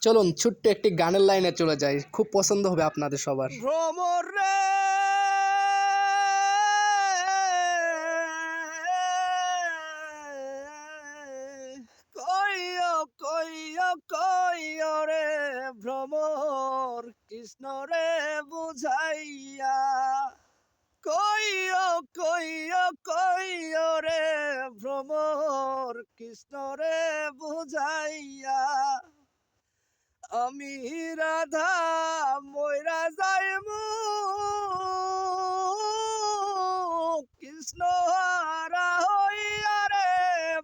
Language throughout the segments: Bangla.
চলুন, ছোট্ট একটি গানের লাইনে চলে যাই। খুব পছন্দ হবে আপনাদের সবার। ভ্রমর রে! ভ্রমর, কৃষ্ণ রে বুঝাইয়া। কইও কইও কইও রে ভ্রমর, কৃষ্ণ রে বুঝাইয়া। আমি রাধা ময়রা যাইমু। কৃষ্ণ হারা হইয়া রে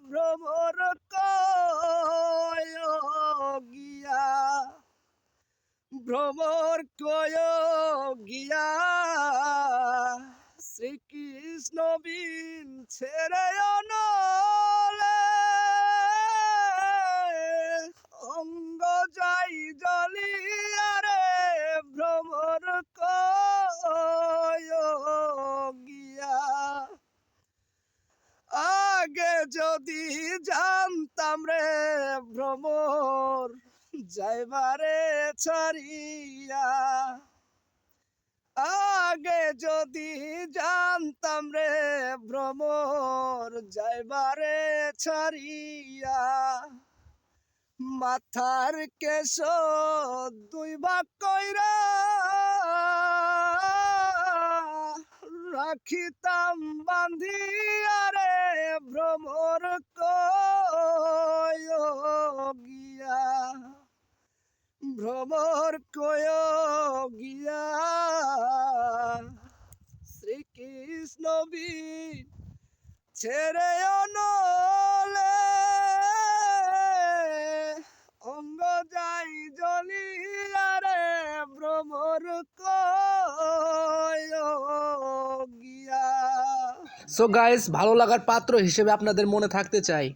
ভ্রমর গিয়া। ভ্রমর কয় গিয়া। শ্রীকৃষ্ণ বিন ছেড়ে যদি জানতাম রে ভ্রমর, যাইবারে ছাড়িয়া। আগে যদি জানতাম রে ভ্রমর, যাইবারে ছাড়িয়া। মাথার কেশ দুই ভাগ কইরা রাখিতাম বান্ধিয়া রে ভ্রমর কয় গিয়া? শ্রীকৃষ্ণ ছেড়ে অনলে। অঙ্গ যাই জলিয়া রে ভ্রমর কয় গিয়া? সো গাইস ভালো লাগার পাত্র হিসেবে আপনাদের মনে থাকতে চাই।